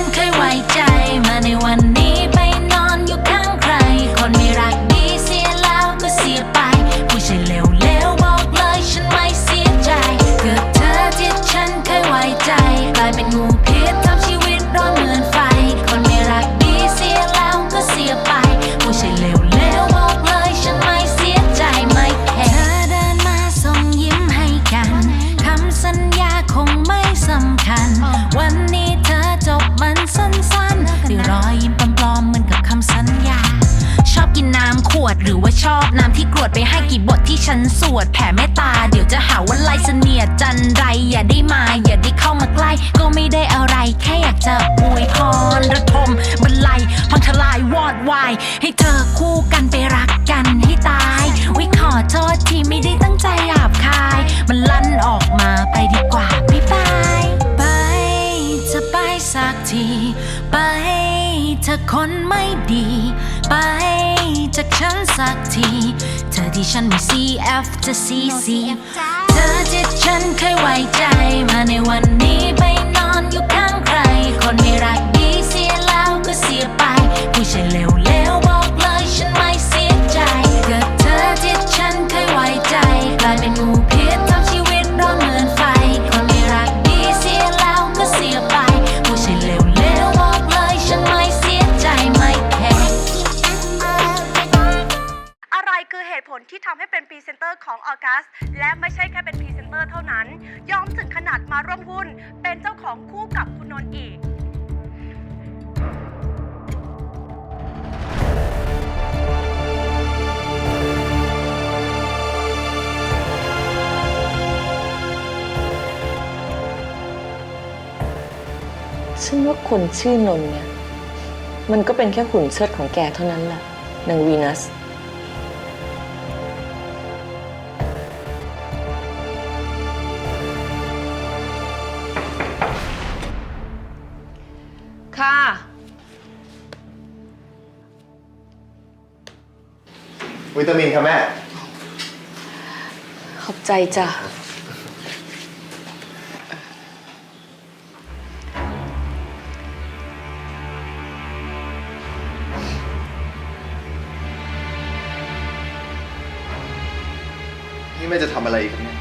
นเคยไว้ หรือว่าชอบน้ำที่กรวดไปให้กี่บทที่ฉันสวดแผ่เมตตา เดี๋ยวจะหาว่าไล่เสนียดจันไรอย่าได้มา อย่าได้เข้ามาใกล้ ก็ไม่ได้อะไร แค่อยากจะอวยพรระทมบรรลัยพังทลายวอดวาย ให้เธอคู่กันไปรักกันให้ตายวิขอโทษที่ไม่ได้ตั้งใจหยาบคาย มันลั่นออกมาไปดีกว่าบ๊ายบายไป จะไปสักที ไปเธอคนไม่ดี ไป จากฉันสักที เธอที่ฉันไม่ CF จะ CC เธอที่ฉันเคยไว้ใจ มาในวันนี้ไปนอนอยู่ข้างใคร คนไม่รักดีเสียแล้วก็เสียไป ผู้ชายเลวเลวๆบอกเลยฉันไม่เสียใจเกิดเธอที่ฉันเคยไว้ใจกลายเป็นงู เป็นพรีเซนเตอร์ของออกัสและไม่ใช่แค่เป็นพรีเซนเตอร์เท่านั้น ยอมถึงขนาดมาร่วมหุ้น เป็นเจ้าของคู่กับคุณนนท์อีก ฉันว่าคนชื่อนนท์เนี่ย มันก็เป็นแค่หุ่นเชิดของแกเท่านั้นแหละนางวีนัส วิตามินครับแม่ ขอบใจจ้ะ นี่แม่จะทำอะไรอีกครับเนี่ย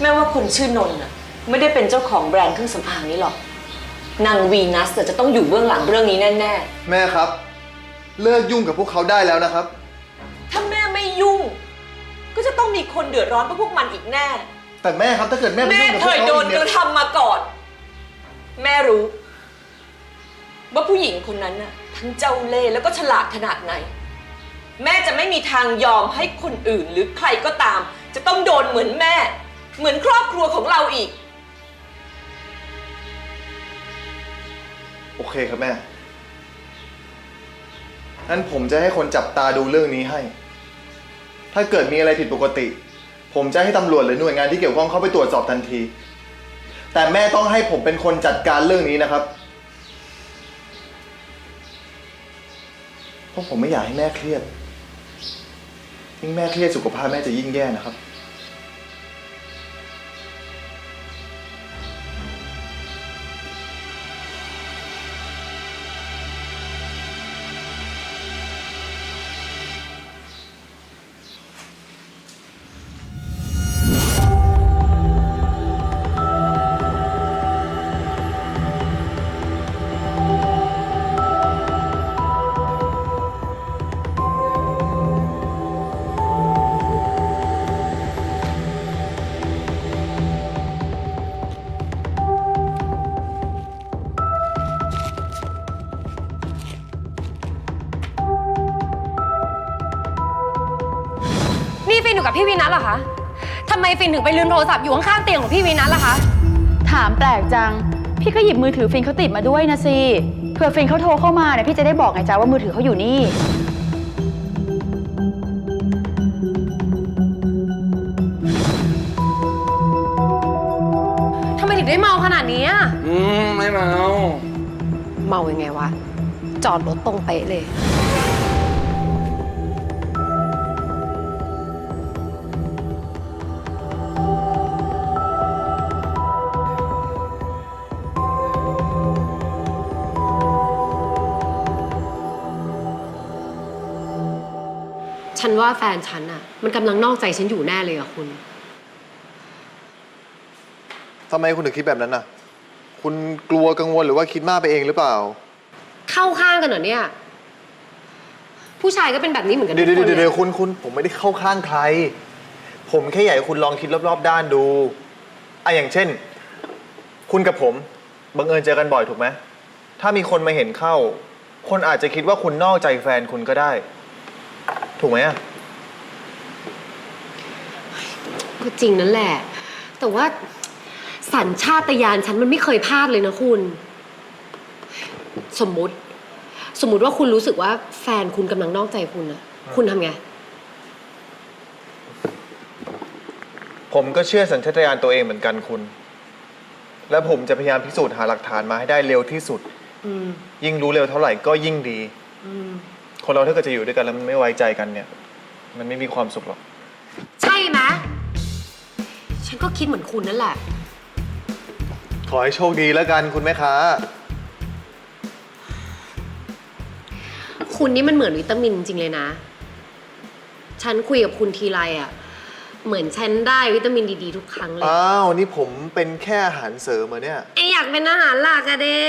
แม่ว่าคนชื่อนนท์น่ะไม่ได้เป็นเจ้าของแบรนด์เครื่องสำอางนี้หรอก นางวีนัสน่ะจะต้องอยู่เบื้องหลังเรื่องนี้แน่แม่ครับ เลิกยุ่งกับพวกเขาได้แล้วนะครับๆถ้าแม่ไม่ยุ่ง ก็จะต้องมีคนเดือดร้อนเพราะพวกมันอีกแน่ แต่แม่ครับถ้าเกิดแม่ไปแม่ยุ่งกับเคพวกยเขาโดนอีกกเนี่ยระทำมาก่อน แม่รู้ ว่าผู้หญิงคนนั้นน่ะทั้งเจ้าเล่ห์แล้วก็ฉลาดขนาดไหน แม่จะไม่มีทางยอมให้คนอื่นหรือใครก็ตาม จะต้องโดนเหมือนแม่ เหมือนครอบครัวของเราอีก โอเคครับแม่ นั้นผมจะให้คนจับตาดูเรื่องนี้ให้ ถ้าเกิดมีอะไรผิดปกติ ผมจะให้ตำรวจหรือหน่วยงานที่เกี่ยวข้องเข้าไปตรวจสอบทันที แต่แม่ต้องให้ผมเป็นคนจัดการเรื่องนี้นะครับ เพราะผมไม่อยากให้แม่เครียดยิ่งแม่เครียดสุขภาพแม่จะยิ่งแย่นะครับ ฟินถึงไปลืมโทรศัพท์อยู่ข้างๆเตียงของพี่วีนัทล่ะคะ ถามแปลกจัง พี่ก็หยิบมือถือฟินเขาติดมาด้วยนะสิเผื่อฟินเขาโทรเข้ามาเนี่ยพี่จะได้บอกไงจ๊ะว่ามือถือเขาอยู่นี่ ทำไมถึงได้เมาขนาดนี้อะอืม ไม่เมา เมายังไงวะ จอดรถตรงเป๊ะเลย นว่าแฟนฉันอะมันกำลังนอกใจฉันอยู่แน่เลยอะคุณ ทำไมคุณถึงคิดแบบนั้นน่ะ คุณกลัวกังวลหรือว่าคิดมากไปเองหรือเปล่า เข้าข้างกันเหรอเนี่ย ผู้ชายก็เป็นแบบนี้เหมือนกันเดี๋ยวทุกเดี๋ยวคนเดี๋ยวเนี่เดี๋ยยวคุณคุณผมไม่ได้เข้าข้างใคร ผมแค่อยากให้คุณลองคิดรอบๆ ด้านดูอะอย่างเช่น คุณกับผมบังเอิญเจอกันบ่อยถูกไหมถ้ามีคนมาเห็นเข้า คนอาจจะคิดว่าคุณนอกใจแฟนคุณก็ได้ ถูกไหมอะก็จริงนั่นแหละ แต่ว่าสัญชาตญาณฉันมันไม่เคยพลาดเลยนะคุณ สมมุติ สมมุติว่าคุณรู้สึกว่าแฟนคุณกำลังนอกใจคุณอะคุณทำไง ผมก็เชื่อสัญชาตญาณตัวเองเหมือนกันคุณ และผมจะพยายามพิสูจน์หาหลักฐานมาให้ได้เร็วที่สุด อืม ยิ่งรู้เร็วเท่าไหร่ก็ยิ่งดี อืม คนเราถ้าเกิดจะอยู่ด้วยกันแล้วมันไม่ไว้ใจกันเนี่ย มันไม่มีความสุขหรอก ใช่ไหมฉันก็คิดเหมือนคุณนั่นแหละ ขอให้โชคดีแล้วกันคุณแม่ค้า คุณนี่มันเหมือนวิตามินจริงเลยนะ ฉันคุยกับคุณทีไรอะเหมือนฉันได้วิตามินดีๆทุกครั้งเลย อ้าว นี่ผมเป็นแค่อาหารเสริมเหรอเนี่ย ไออยากเป็นอาหารหลักอะเด้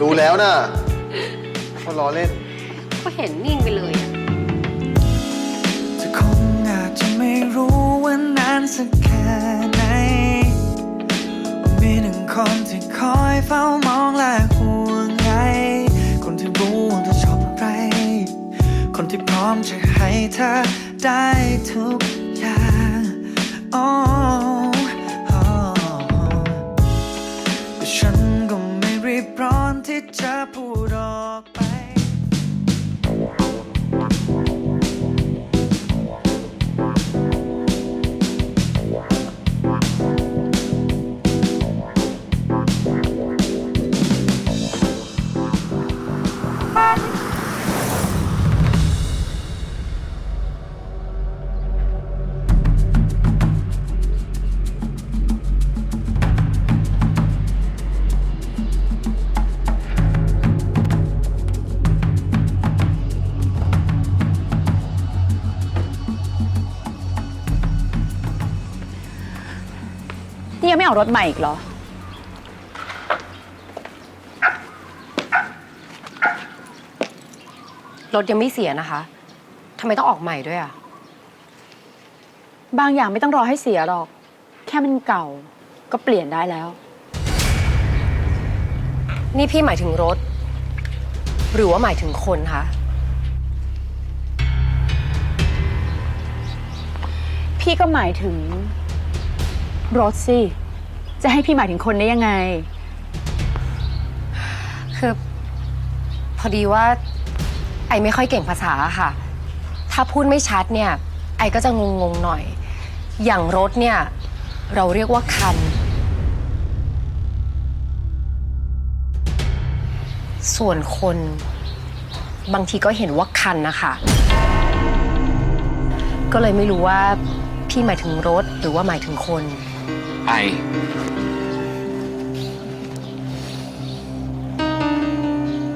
รู้แล้วนะเขาล้อเล่น ก็เห็นนิ่งไปเลยอะเธอคงอาจจะไม่รู้ว่านานสักแค่ไหนว่ามีหนึ่งคนที่คอยเฝ้ามองและห่วงใยคนที่รู้ว่าเธอชอบอะไร คนที่พร้อมจะให้เธอได้ทุก ที่จะพูดออกไป นี่ยังไม่ออกรถใหม่อีกเหรอ รถยังไม่เสียนะคะทำไมต้องออกใหม่ด้วยอะบางอย่างไม่ต้องรอให้เสียหรอก แค่มันเก่าก็เปลี่ยนได้แล้ว นี่พี่หมายถึงรถ หรือว่าหมายถึงคนคะพี่ก็หมายถึงรถสิ จะให้พี่หมายถึงคนได้ยังไง คือพอดีว่า ไอไม่ค่อยเก่งภาษาค่ะ ถ้าพูดไม่ชัดเนี่ย ไอก็จะงงๆหน่อย อย่างรถเนี่ย เราเรียกว่าคัน ส่วนคน บางทีก็เห็นว่าคันนะคะ ก็เลยไม่รู้ว่าพี่หมายถึงรถหรือว่าหมายถึงคน ไอ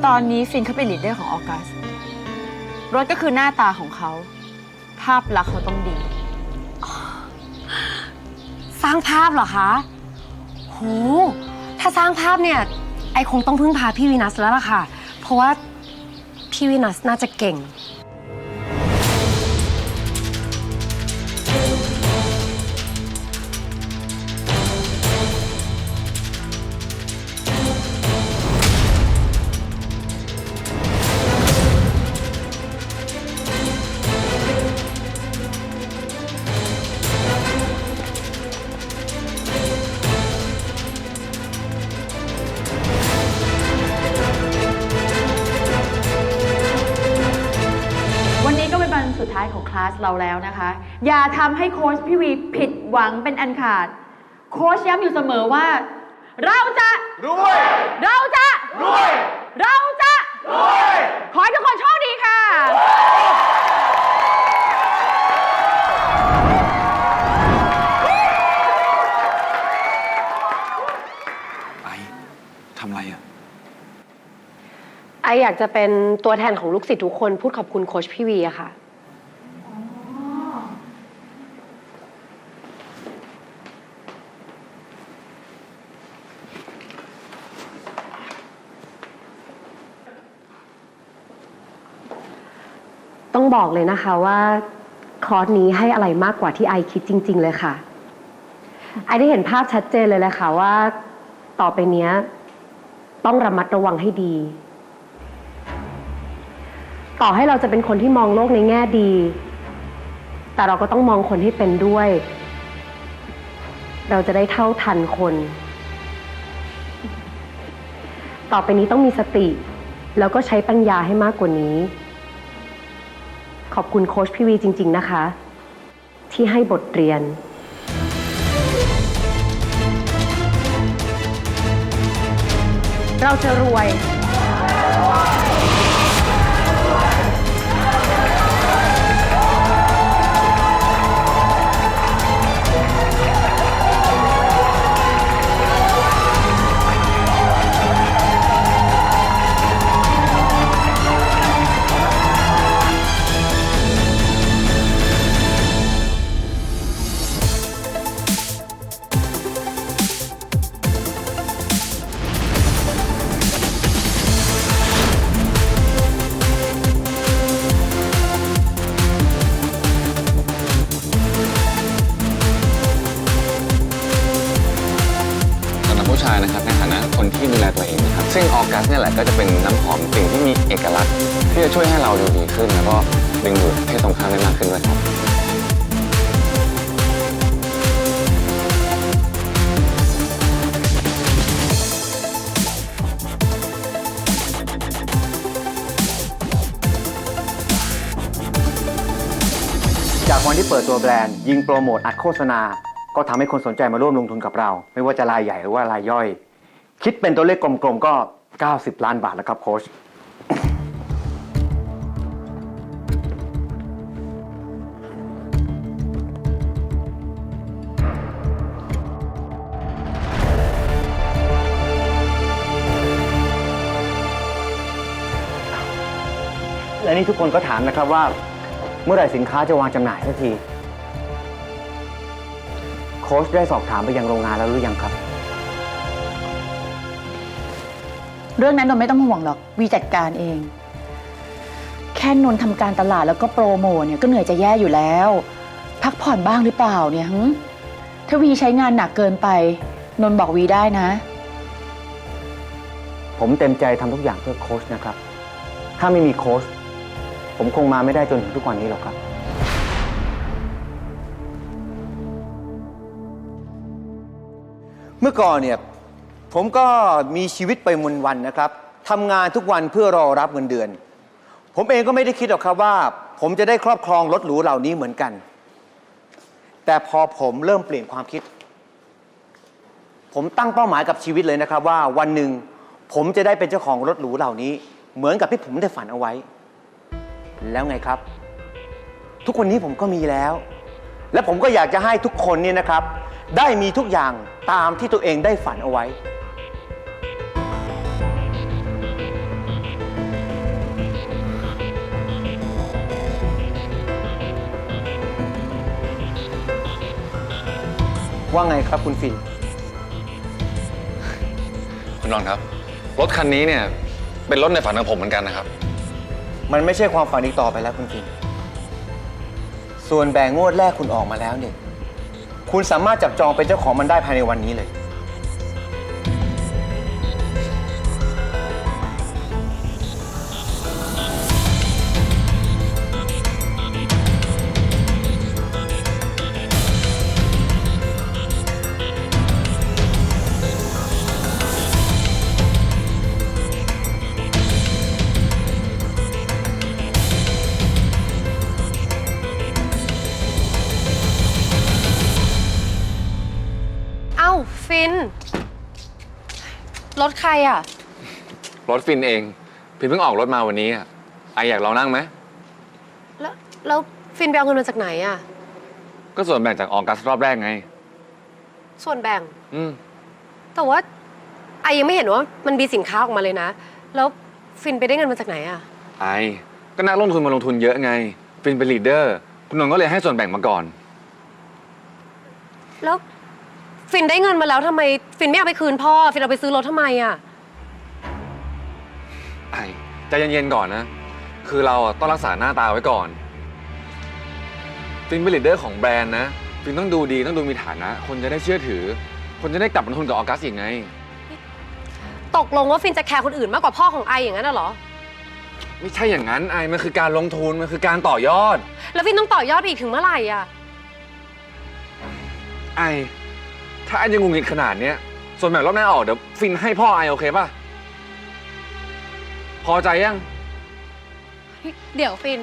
ตอนนี้ฟินเขาเป็นลีดเดอร์ของออกัส รถก็คือหน้าตาของเขา ภาพลักษณ์เขาต้องดี สร้างภาพเหรอคะ โห ถ้าสร้างภาพเนี่ย ไอคงต้องพึ่งพาพี่วีนัสแล้วล่ะค่ะ เพราะว่าพี่วีนัสน่าจะเก่งายของคลาสเราแล้วนะคะ อย่าทำให้โค้ชพี่วีผิดหวังเป็นอันขาด โค้ชย้ำอยู่เสมอว่า เราจะ รวยเราจะ รวยเราจะ รวยขอให้ทุกคนโชคดีค่ะ ไอทำไรอะ ไออยากจะเป็นตัวแทนของลูกศิษย์ทุกคนพูดขอบคุณโค้ชพี่วีอะค่ะ ต้องบอกเลยนะคะว่าคอร์สนี้ให้อะไรมากกว่าที่ไอคิดจริง ๆ เลยค่ะ ไอได้เห็นภาพชัดเจนเลยแหละค่ะว่าต่อไปเนี้ย ต้องระมัดระวังให้ดี ต่อให้เราจะเป็นคนที่มองโลกในแง่ดี แต่เราก็ต้องมองคนให้เป็นด้วย เราจะได้เท่าทันคน ต่อไปนี้ต้องมีสติ แล้วก็ใช้ปัญญาให้มากกว่านี้ ขอบคุณโค้ชพี่วีจริง ๆ นะคะ ที่ให้บทเรียน เราจะรวย จากวันที่เปิดตัวแบรนด์ ยิงโปรโมทอัดโฆษณา ก็ทำให้คนสนใจมาร่วมลงทุนกับเรา ไม่ว่าจะรายใหญ่หรือว่ารายย่อย คิดเป็นตัวเลขกลมๆก็ 90 ล้านบาทแล้วครับโค้ชและนี่ทุกคนก็ถามนะครับว่า เมื่อไหร่สินค้าจะวางจำหน่ายสักที โค้ชได้สอบถามไปยังโรงงานแล้วหรือยังครับ เรื่องนั้นนนท์ไม่ต้องห่วงหรอก วีจัดการเอง แค่นนท์ทำการตลาดแล้วก็โปรโมทเนี่ยก็เหนื่อยจะแย่อยู่แล้ว พักผ่อนบ้างหรือเปล่าเนี่ยหึถ้าวีใช้งานหนักเกินไป นนท์บอกวีได้นะ ผมเต็มใจทำทุกอย่างเพื่อโค้ชนะครับ ถ้าไม่มีโค้ช ผมคงมาไม่ได้จนถึงทุกวันนี้หรอกครับ เมื่อก่อนเนี่ยผมก็มีชีวิตไปวันๆนะครับทำงานทุกวันเพื่อรอรับเงินเดือน ผมเองก็ไม่ได้คิดหรอกครับว่า ผมจะได้ครอบครองรถหรูเหล่านี้เหมือนกัน แต่พอผมเริ่มเปลี่ยนความคิด ผมตั้งเป้าหมายกับชีวิตเลยนะครับว่าวันหนึ่งผมจะได้เป็นเจ้าของรถหรูเหล่านี้ เหมือนกับที่ผมได้ฝันเอาไว้ แล้วไงครับ ทุกวันนี้ผมก็มีแล้ว และผมก็อยากจะให้ทุกคนเนี่ยนะครับ ได้มีทุกอย่างตามที่ตัวเองได้ฝันเอาไว้ ว่าไงครับคุณฟิน คุณนอนท์ครับ รถคันนี้เนี่ยเป็นรถในฝันของผมเหมือนกันนะครับ มันไม่ใช่ความฝันอีกต่อไปแล้วคุณกิน ส่วนแบ่งงวดแรกคุณออกมาแล้วเนี่ย คุณสามารถจับจองเป็นเจ้าของมันได้ภายในวันนี้เลย ฟิน รถใครอะ รถฟินเอง ฟินเพิ่งออกรถมาวันนี้อะไออยากลองนั่งไหม แล้วแล้วฟินไปเอาเงินมาจากไหนอะ ก็ส่วนแบ่งจากออกัสรอบแรกไง ส่วนแบ่ง อืม แต่ว่าไอยังไม่เห็นว่ามันมีสินค้าออกมาเลยนะ แล้วฟินไปได้เงินมาจากไหนอะไอ ก็นักลงทุนมาลงทุนเยอะไง ฟินเป็นลีดเดอร์ คุณนนท์ก็เลยให้ส่วนแบ่งมาก่อน แล้ว ฟินได้เงินมาแล้วทำไม ฟินไม่เอาไปคืนพ่อ ฟินเอาไปซื้อรถทำไมอะไอใจเย็นๆก่อนนะ คือเราอะต้องรักษาหน้าตาไว้ก่อน ฟินเป็นลีดเดอร์ของแบรนด์นะ ฟินต้องดูดีต้องดูมีฐานะ คนจะได้เชื่อถือ คนจะได้กลับมาลงทุนกับออกัสอีกไง ตกลงว่าฟินจะแคร์คนอื่นมากกว่าพ่อของไออย่างนั้นน่ะเหรอ ไม่ใช่อย่างนั้นไอมันคือการลงทุน มันคือการต่อยอด แล้วฟินต้องต่อยอดไปอีกถึงเมื่อไหร่อะไอ ถ้าไอยังงุนงิดขนาดเนี้ย ส่วนแบ่งรอบหน้าออกเดี๋ยวฟินให้พ่อไอโอเคป่ะ พอใจยัง เดี๋ยวฟิน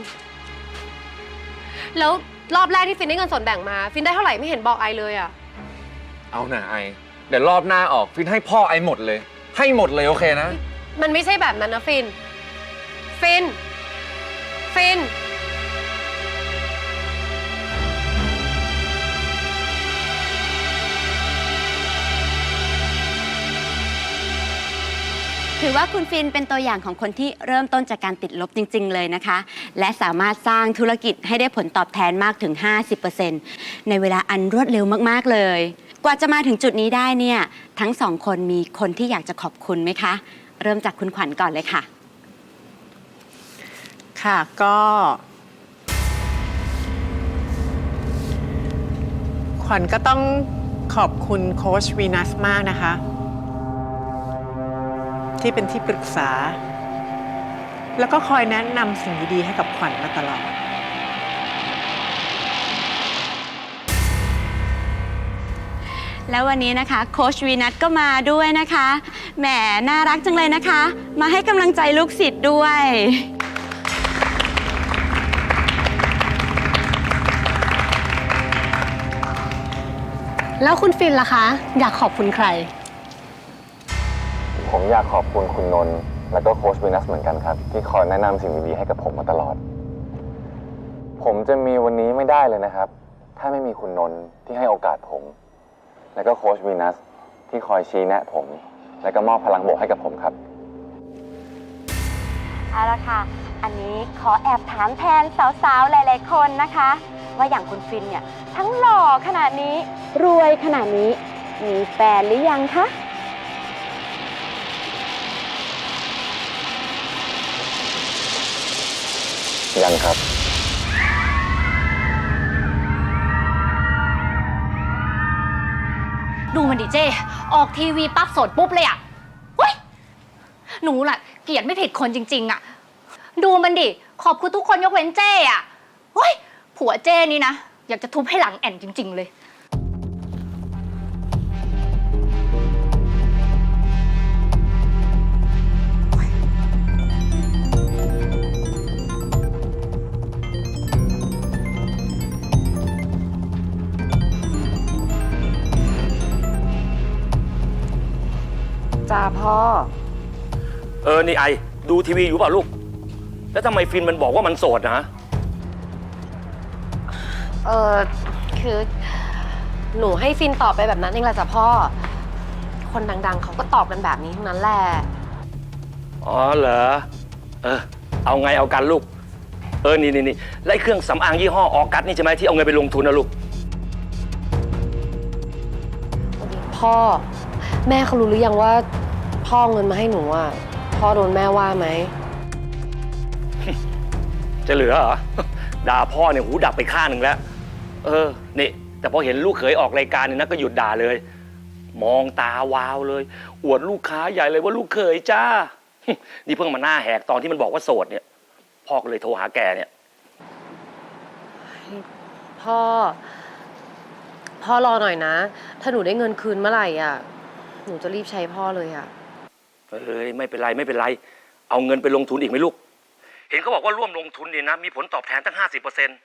แล้วรอบแรกที่ฟินได้เงินส่วนแบ่งมา ฟินได้เท่าไหร่ไม่เห็นบอกไอเลยอะเอาหน่าไอ เดี๋ยวรอบหน้าออกฟินให้พ่อไอหมดเลย ให้หมดเลยโอเคนะ มันไม่ใช่แบบนั้นนะฟิน ฟิน ฟิน ถือว่าคุณฟินเป็นตัวอย่างของคนที่เริ่มต้นจากการติดลบจริง ๆ เลยนะคะ และสามารถสร้างธุรกิจให้ได้ผลตอบแทนมากถึง 50%ในเวลาอันรวดเร็วมากๆเลย กว่าจะมาถึงจุดนี้ได้เนี่ยทั้งสองคนมีคนที่อยากจะขอบคุณไหมคะ เริ่มจากคุณขวัญก่อนเลยค่ะ ค่ะก็ ขวัญก็ต้องขอบคุณโค้ชวีนัสมากนะคะ ที่เป็นที่ปรึกษา แล้วก็คอยแนะนำสิ่งดีๆให้กับขวัญมาตลอด แล้ววันนี้นะคะโคชวีนัทก็มาด้วยนะคะ แหมน่ารักจังเลยนะคะ มาให้กำลังใจลูกศิษย์ด้วย แล้วคุณฟินล่ะคะ อยากขอบคุณใครผม อยากขอบคุณคุณนนท์แล้วก็โค้ชวินัสเหมือนกันครับ ที่คอยแนะนำสิ่งดีๆให้กับผมมาตลอด ผมจะมีวันนี้ไม่ได้เลยนะครับ ถ้าไม่มีคุณนนท์ที่ให้โอกาสผม แล้วก็โค้ชวินัสที่คอยชี้แนะผม แล้วก็มอบพลังบวกให้กับผมครับ เอาละค่ะ อันนี้ขอแอบถามแทนสาวๆ หลายๆ คนนะคะ ว่าอย่างคุณฟินเนี่ย ทั้งหล่อขนาดนี้ รวยขนาดนี้ มีแฟนหรือยังคะ ยังครับ ดูมันดิเจ ออกทีวีปั๊บสดปุ๊บเลยอะเฮ้ยหนูล่ะ เกลียดไม่ผิดคนจริง ๆอะดูมันดิ ขอบคุณทุกคนยกเว้นเจอะเฮ้ยผัวเจนี่นะ อยากจะทุบให้หลังแอนจริง ๆ เลย พ่อ เออ นี่ไอ ดูทีวีอยู่เปล่าลูก แล้วทำไมฟินมันบอกว่ามันโสดนะ เออคือ หนูให้ฟินตอบไปแบบนั้นเองแหละจ้ะพ่อ คนดังๆ เขาก็ตอบกันแบบนี้ทั้งนั้นแหละ อ๋อเหรอ เออ เอาไงเอากันลูก เออ นี่นี่นี่แล้วไอ้เครื่องสำอางยี่ห้อออกัสนี่ใช่ไหมที่เอาเงินไปลงทุนนะลูก พ่อ แม่เขารู้หรือยังว่า พ่อเอาเงินมาให้หนูอะ พ่อโดนแม่ว่าไหม จะเหลือเหรอ ด่าพ่อเนี่ยหูดับไปข้างหนึ่งแล้ว เออ นี่ แต่พอเห็นลูกเขยออกรายการเนี่ยนะก็หยุดด่าเลย มองตาวาวเลย อวดลูกค้าใหญ่เลยว่าลูกเขยจ้า นี่เพิ่งมาหน้าแหกตอนที่มันบอกว่าโสดเนี่ย พ่อก็เลยโทรหาแกเนี่ย พ่อ พ่อรอหน่อยนะ ถ้าหนูได้เงินคืนเมื่อไหร่อะ หนูจะรีบใช้พ่อเลยอะ เอ้ยไม่เป็นไรไม่เป็นไร เอาเงินไปลงทุนอีกไหมลูก เห็นเขาบอกว่าร่วมลงทุนเนี่ยนะ มีผลตอบแทนตั้งห้าสิบเปอร์เซ็นต์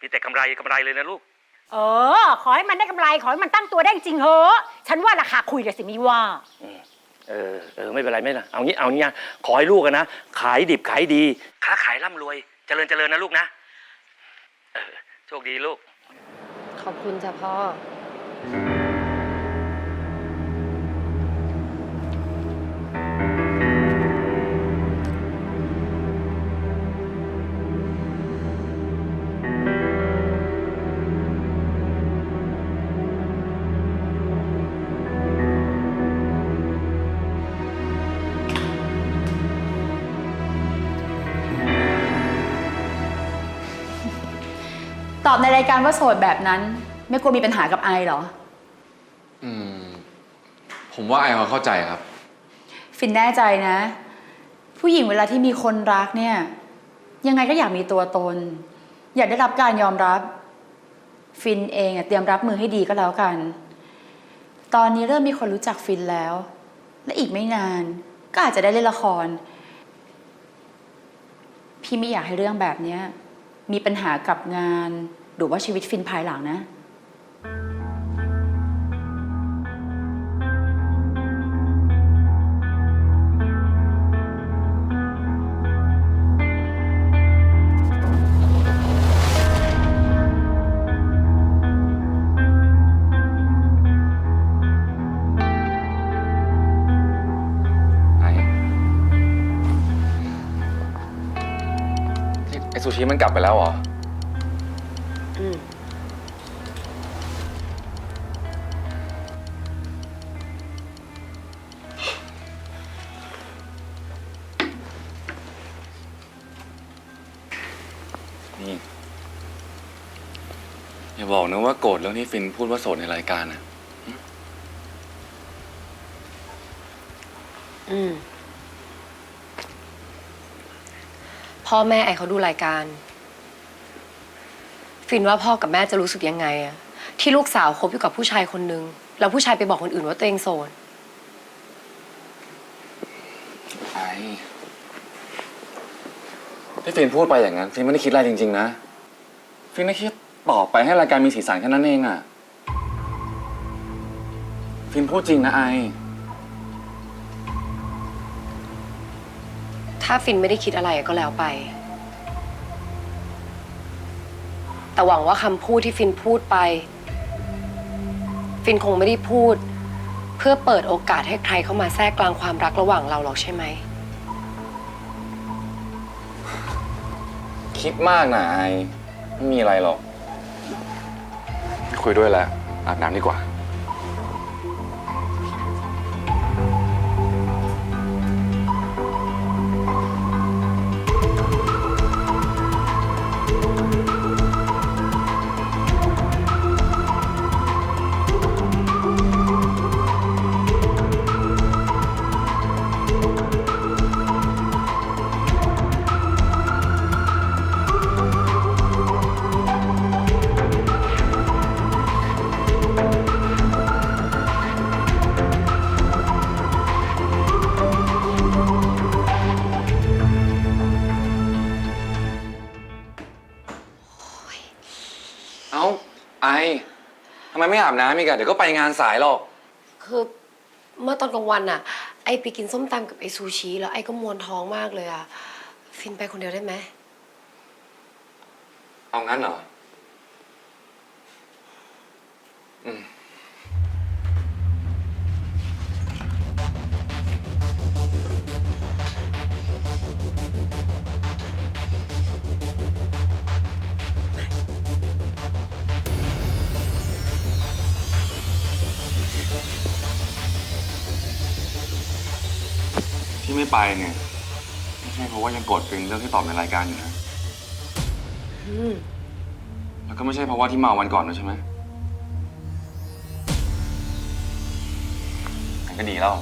มีแต่กำไรกำไรเลยนะลูก เออ ขอให้มันได้กำไร ขอให้มันตั้งตัวได้จริงเหอะฉันว่าราคาคุยเลยสิมีว่า เออเออไม่เป็นไรไม่เป็นไรเอางี้เอางี้นะขอให้ลูกกันนะ ขายดิบขายดี ค้าขายร่ำรวย เจริญเจริญนะลูกนะ เออ โชคดีลูก ขอบคุณจ้ะพ่อ อบในรายการว่าโสดแบบนั้น ไม่กลัวมีปัญหากับไอเหรอ อืม ผมว่าไอเขาเข้าใจครับ ฟินแน่ใจนะ ผู้หญิงเวลาที่มีคนรักเนี่ย ยังไงก็อยากมีตัวตน อยากได้รับการยอมรับ ฟินเองอะเตรียมรับมือให้ดีก็แล้วกัน ตอนนี้เริ่มมีคนรู้จักฟินแล้ว และอีกไม่นาน ก็อาจจะได้เล่นละคร พี่ไม่อยากให้เรื่องแบบเนี้ยมีปัญหากับงาน หรือว่าชีวิตฟินภายหลังนะไอที่ไอซูชิมันกลับไปแล้วเหรอ ว่าโกรธเรื่องที่ฟินพูดว่าโสดในรายการอะอืม พ่อแม่ไอเขาดูรายการ ฟินว่าพ่อกับแม่จะรู้สึกยังไงอะที่ลูกสาวคบอยู่กับผู้ชายคนนึง แล้วผู้ชายไปบอกคนอื่นว่าตัวเองโสดไอที่ฟินพูดไปอย่างนั้นฟินไม่ได้คิดอะไรจริง ๆ นะ ฟินได้คิด ตอบไปให้รายการมีสีสันแค่นั้นเองอะฟินพูดจริงนะไอ ถ้าฟินไม่ได้คิดอะไรก็แล้วไป แต่หวังว่าคำพูดที่ฟินพูดไป ฟินคงไม่ได้พูด เพื่อเปิดโอกาสให้ใครเข้ามาแทรกกลางความรักระหว่างเราหรอกใช่ไหม คิดมากนะไอ ไม่มีอะไรหรอกไม่ คุยด้วยแล้วอาบน้ำดีกว่า มไม่อาบน้ำอีกอะเดี๋ยวก็ไปงานสายหรอก คือเมื่อตอนกลางวันอะไอไปกินส้มตำกับไอซูชิแล้วไอก็มวนท้องมากเลยอะฟินไปคนเดียวได้ไหมเอางั้นเหรอ อืม ไม่ไปเนี่ยไม่ใช่เพราะว่ายังโกรธฟินเรื่องที่ตอบในรายการอยู่นะอืมแล้วก็ไม่ใช่เพราะว่าที่มาวันก่อนด้วยใช่ไหมงั้นก็ดีแล้ว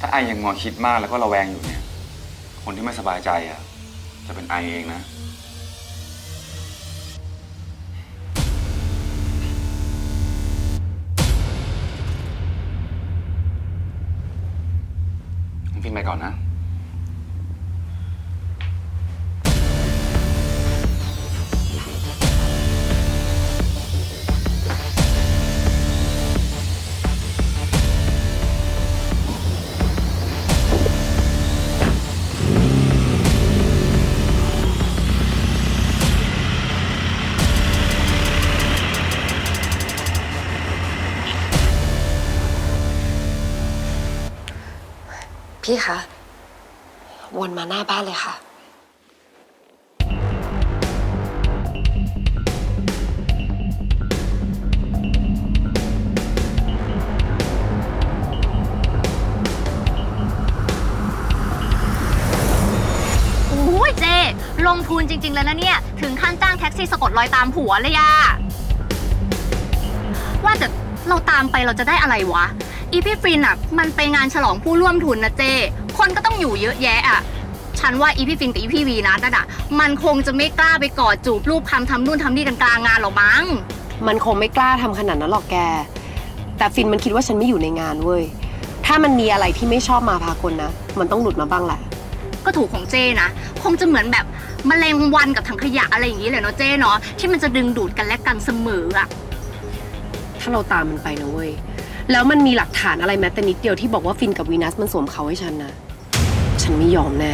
ถ้าไอยังมัวคิดมากแล้วก็ระแวงอยู่เนี่ย คนที่ไม่สบายใจอะ จะเป็นไอเองนะ พี่คะ วนมาหน้าบ้านเลยค่ะ โอ้ยเจ ลงทุนจริงๆเลยนะเนี่ย ถึงขั้นจ้างแท็กซี่สะกดรอยตามผัวเลยอะว่าแต่เราตามไปเราจะได้อะไรวะ อีพี่ฟินอะมันไปงานฉลองผู้ร่วมทุนนะเจ คนก็ต้องอยู่เยอะแยะอะฉันว่าอีพี่ฟินกับอีพี่วีนะนั่นอะมันคงจะไม่กล้าไปกอดจูบรูปคำทำนู่นทำนี่กันกลางงานหรอกมั้ง มันคงไม่กล้าทำขนาดนั้นหรอกแก แต่ฟินมันคิดว่าฉันไม่อยู่ในงานเว้ย ถ้ามันมีอะไรที่ไม่ชอบมาพากลนะ มันต้องหลุดมาบ้างแหละ ก็ถูกของเจนะ คงจะเหมือนแบบมแมลงวันกับถังขยะอะไรอย่างนี้เลยเนาะเจเนาะที่มันจะดึงดูดกันและกันเสมออะถ้าเราตามมันไปนะเว้ย แล้วมันมีหลักฐานอะไรแม้แต่นิดเดียวที่บอกว่าฟินกับวีนัสมันสวมเขาให้ฉันนะ ฉันไม่ยอมแน่